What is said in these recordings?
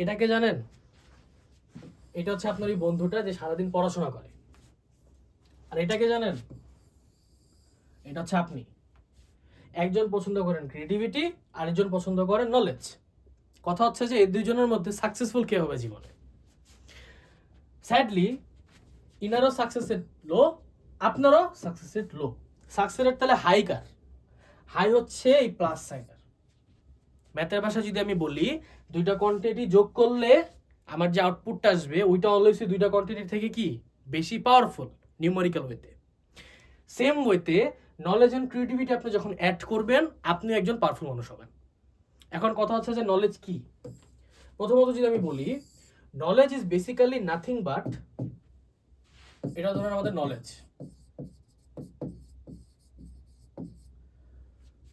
এটাকে জানেন? এটা হচ্ছে আপনার ওই বন্ধুটা যে সারাদিন পড়াশোনা করে। আর এটাকে জানেন? এটা হচ্ছে আপনি। একজন পছন্দ করেন ক্রিয়েটিভিটি আরেকজন পছন্দ করেন নলেজ কথা হচ্ছে যে এই দুইজনের মধ্যে সাকসেসফুল কে হবে জীবনে? স্যাডলি ইনারও সাকসেস রেট লো আপনারও success rate low success rate তাহলে হাই কার? হাই হচ্ছে এই প্লাস সাইডের ম্যাথের ভাষা যদি আমি বলি, দুইটা কোয়ান্টিটি যোগ করলে আমার যে আউটপুটটা আসবে, ওইটা অলওয়েজ দুইটা কোয়ান্টিটি থেকে কি? বেশি পাওয়ারফুল নিউমারিক্যাল ওয়েতে সেম ওয়েতে নলেজ অ্যান্ড ক্রিয়েটিভিটি আপনি যখন অ্যাড করবেন, আপনি একজন পাওয়ারফুল মানুষ হবেন। এখন কথা হচ্ছে যে নলেজ কি? প্রথমত যদি আমি বলি knowledge is basically nothing but এটা ধরেন আমাদের নলেজ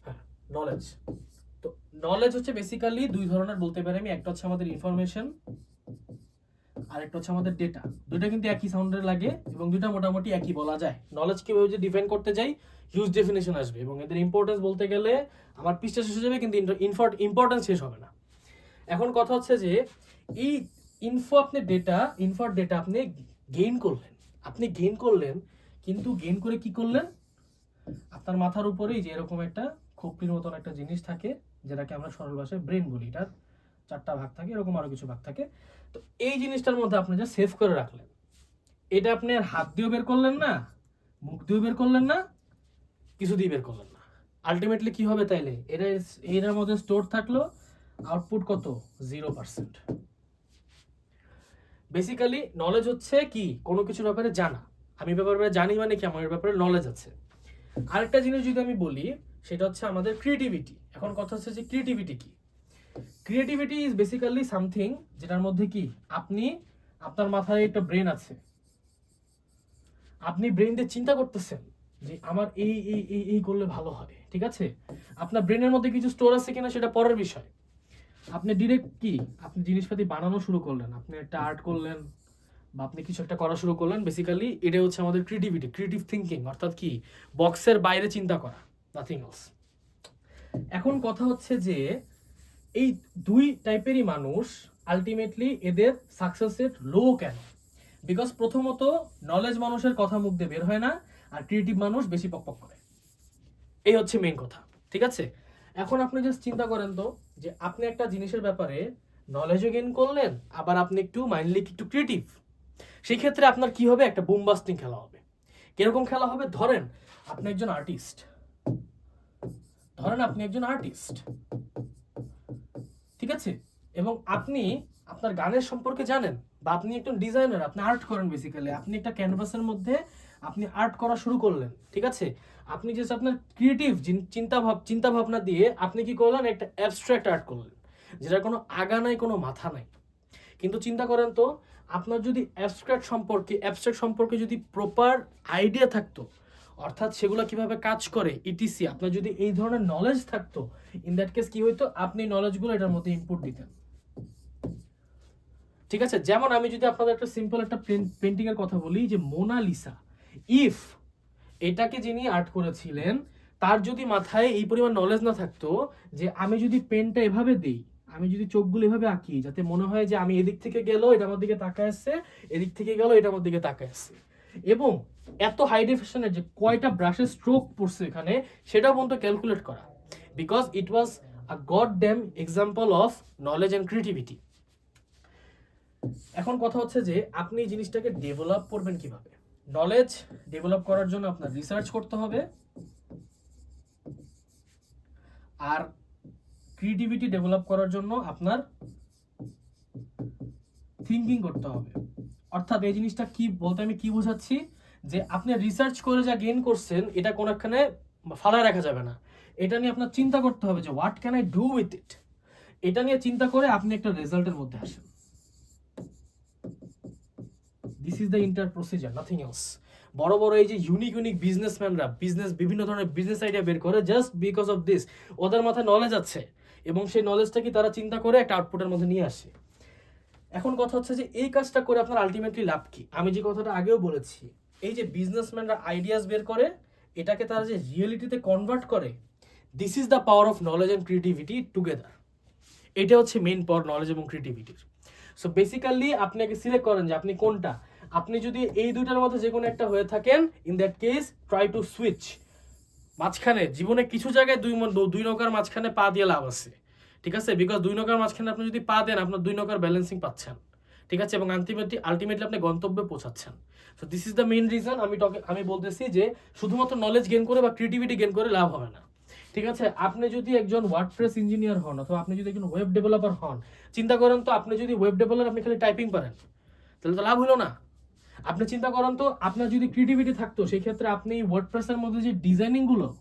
হ্যাঁ নলেজ তো নলেজ হচ্ছে বেসিক্যালি দুই ধরনের বলতে পারি আমি। একটা হচ্ছে আমাদের ইনফরমেশন আর একটা হচ্ছে আমাদের ডেটা দুইটা কিন্তু একই সাউন্ডের লাগে এবং দুইটা মোটামুটি একই বলা যায়। নলেজ কীভাবে যে ডিফাইন করতে যাই হিউজ ডেফিনেশন আসবে এবং এদের ইম্পর্টেন্স বলতে গেলে আমার পৃষ্ঠা শেষ হয়ে যাবে কিন্তু ইম্পর্টেন্স শেষ হবে না। এখন কথা হচ্ছে যে, এই ইনফো আপনি ডেটা ইনফোর ডেটা আপনি গেইন করলেন। আপনি গেইন করলেন, কিন্তু গেইন করে কি করলেন? আপনার মাথার উপরেই যে এরকম একটা খোপড়ির মতন একটা জিনিস থাকে যেটাকে আমরা সরল ভাষায় ব্রেন বলি। এটার চারটা ভাগ থাকে, এরকম আরও কিছু ভাগ থাকে। তো এই জিনিসটার মধ্যে আপনি যা সেভ করে রাখলেন। এটা আপনি আর হাত দিয়েও বের করলেন না, মুখ দিয়েও বের করলেন না, কিছু দিয়ে বের করলেন না। আলটিমেটলি কি হবে তাইলে? এটা এটার মধ্যে স্টোর থাকল আউটপুট কত? জিরো পার্সেন্ট বেসিক্যালি নলেজ হচ্ছে কি? কোনো কিছুর ব্যাপারে জানা। আমি ব্যাপারে জানি মানে কি? আমার ব্যাপারে নলেজ আছে। আরেকটা জিনিস যদি আমি বলি, সেটা হচ্ছে আমাদের ক্রিয়েটিভিটি এখন কথা হচ্ছে যে ক্রিয়েটিভিটি কি? ক্রিয়েটিভিটি ইজ বেসিক্যালি সামথিং যেটার মধ্যে কি? আপনি, আপনার মাথায় একটা ব্রেন আছে। আপনি ব্রেন দিয়ে চিন্তা করতেছেন যে আমার এই এই এই এই করলে ভালো হবে, ঠিক আছে? আপনার ব্রেনের মধ্যে কিছু স্টোর আছে কিনা সেটা পরের বিষয়। আপনি ডিরেক্ট কি? আপনি জিনিসপাতি বানানো শুরু করলেন, আপনি একটা আর্ট করলেন, বা আপনি কিছু একটা করা শুরু করলেন বেসিক্যালি এটা হচ্ছে আমাদের ক্রিয়েটিভিটি ক্রিয়েটিভ থিঙ্কিং অর্থাৎ কি? বক্সের বাইরে চিন্তা করা নাথিং এলস এখন কথা হচ্ছে যে এই দুই টাইপেরই মানুষ আলটিমেটলি এদের সাকসেস রেট লো কেন? বিকজ প্রথমত নলেজ মানুষের কথা মুখ দিয়ে বের হয় না, আর ক্রিয়েটিভ মানুষ বেশি পকপক করে। এই হচ্ছে মেন কথা, ঠিক আছে? এখন আপনি জাস্ট চিন্তা করেন তো, যে আপনি একটা জিনিসের ব্যাপারে নলেজও গেইন করলেন, আবার আপনি একটু মাইন্ডলি একটু ক্রিয়েটিভ সেই ক্ষেত্রে আপনার কি হবে? একটা বুমবাস্টিং খেলা হবে। কীরকম খেলা হবে? ধরেন, আপনি একজন আর্টিস্ট ধরেন আপনি একজন আর্টিস্ট ঠিক আছে? এবং আপনি আপনার গানের সম্পর্কে জানেন বা আপনি একজন ডিজাইনার আপনি আর্ট করেন বেসিক্যালি আপনি একটা ক্যানভাসের মধ্যে আপনি আর্ট করা শুরু করলেন, ঠিক আছে? আপনি জাস্ট আপনার ক্রিয়েটিভ চিন্তা ভাব চিন্তা ভাবনা দিয়ে আপনি কি করলেন? একটা অ্যাবস্ট্রাক্ট আর্ট করলেন, যেটার কোনো আগা নাই, কোনো মাথা নাই। কিন্তু চিন্তা করেন তো, আপনার যদি অ্যাবস্ট্রাক্ট সম্পর্কে অ্যাবস্ট্রাক্ট সম্পর্কে যদি প্রপার আইডিয়া থাকতো অর্থাৎ সেগুলো কীভাবে কাজ করে? ইটিসি আপনার যদি এই ধরনের নলেজ থাকতো ইন দ্যাট কেস কি হইতো? আপনি নলেজগুলো এটার মধ্যে ইনপুট দিতেন। ঠিক আছে? যেমন আমি যদি আপনাদের একটা সিম্পল একটা পেন্টিং এর কথা বলি, যে মোনালিসা ইফ এটাকে যিনি আর্ট করেছিলেন, তার যদি মাথায় এই পরিমাণ নলেজ না থাকতো, যে আমি যদি পেনটা এভাবে দেই, আমি যদি চোখগুলো এভাবে আঁকি, যাতে মনে হয় যে আমি এদিক থেকে গেল এটা আমার দিকে তাকায় আসছে, এদিক থেকে গেল এটা আমার দিকে তাকায় আসছে। এবং এত হাই ডেফিনেশনের যে কয়টা ব্রাশের স্ট্রোক পড়ছে এখানে সেটা পর্যন্ত ক্যালকুলেট করা। Because it was a god damn example of knowledge and creativity এখন কথা হচ্ছে যে, আপনি জিনিসটাকে ডেভেলপ করবেন কীভাবে? নলেজ ডেভেলপ করার জন্য আপনার রিসার্চ করতে হবে। আর ক্রিয়েটিভিটি ডেভেলপ করার জন্য আপনার থিঙ্কিং করতে হবে। অর্থাৎ এই জিনিসটা কি বলতে আমি কি বোঝাচ্ছি? যে আপনি রিসার্চ করে যা গেইন করছেন, এটা কোনো একখানে ফালায় রাখা যাবে না। এটা নিয়ে আপনার চিন্তা করতে হবে যে what can I do with it এটা নিয়ে চিন্তা করে আপনি একটা রেজাল্টের মধ্যে আসেন। This is the inter procedure nothing else বড় বড় এই যে ইউনিক ইউনিক বিজনেসম্যানরা বিজনেস বিভিন্ন ধরনের বিজনেস আইডিয়া বের করে জাস্ট বিকজ অফ দিস ওদের মাথায় নলেজ আছে। এবং সেই নলেজটা কি তারা চিন্তা করে একটা আউটপুটের মধ্যে নিয়ে আসে। এখন কথা হচ্ছে যে এই কাজটা করে আপনার আলটিমেটলি লাভ কি? আমি যে কথাটা আগেও বলেছি, এই যে বিজনেসম্যানরা আইডিয়াস বের করে, এটাকে তারা যে রিয়েলিটিতে কনভার্ট করে this is the power of knowledge and creativity together এটা হচ্ছে মেইন পাওয়ার নলেজ এবং ক্রিয়েটিভিটির সো বেসিক্যালি আপনি আগে সিলেক্ট করেন যে আপনি কোনটা। আপনি যদি এই দুইটার মধ্যে যে কোনো একটা হয়ে থাকেন in that case try to switch মাঝখানে, জীবনে কিছু জায়গায় দুই মন- দুই নৌকার মাঝখানে পা দিয়ে লাভ আছে। ঠিক আছে? বিকজ দুই নৌকার মাঝখানে আপনি যদি পা দেন, আপনার দুই নৌকার ব্যালেন্সিং পাচ্ছেন। ঠিক আছে? এবং আলটিমেটলি আলটিমেটলি আপনি গন্তব্যে পৌঁছাচ্ছেন। So this is the main reason আমি talk- আমি বলতেছি যে, শুধুমাত্র নলেজ গেন করে বা ক্রিয়েটিভিটি গেন করে লাভ হবে না। ঠিক আছে? আপনি যদি একজন ওয়ার্ডপ্রেস ইঞ্জিনিয়ার হন, অথবা আপনি যদি একজন ওয়েব ডেভেলপার হন, চিন্তা করেন তো আপনি যদি ওয়েব ডেভেলপার আপনি খালি টাইপিং পারেন। তাহলে তো লাভ হলো না। আপনি চিন্তা করেন তো আপনার যদি ক্রিয়েটিভিটি থাকতো, সেই ক্ষেত্রে আপনি ওয়ার্ডপ্রেসের মধ্যে যে ডিজাইনিংগুলো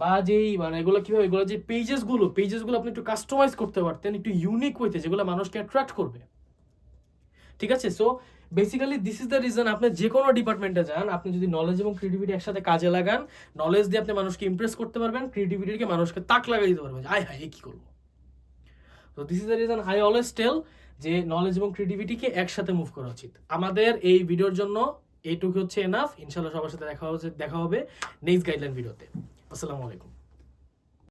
বা যেই মানে এগুলো কীভাবে, এগুলো যে পেজেসগুলো পেজেসগুলো আপনি একটু কাস্টমাইজ করতে পারতেন, একটু ইউনিক হইতে, যেগুলো মানুষকে অ্যাট্রাক্ট করবে। ঠিক আছে? So basically this is the reason আপনি যে কোনো ডিপার্টমেন্টে যান, আপনি যদি নলেজ এবং ক্রিয়েটিভিটি একসাথে কাজে লাগান নলেজ দিয়ে আপনি মানুষকে ইমপ্রেস করতে পারবেন ক্রিয়েটিভিটিকে মানুষকে তাক লাগাই দিতে পারবেন আয় হায় কি করব? তো this is the reason I always tell যে নলেজ এবং ক্রিয়েটিভিটিকে একসাথে মুভ করা উচিত। আমাদের এই ভিডিওর জন্য এইটুকু হচ্ছে এনাফ ইনশাল্লাহ সবার সাথে দেখা হচ্ছে, দেখা হবে নেক্সট গাইডলাইন ভিডিওতে আসসালামু আলাইকুম।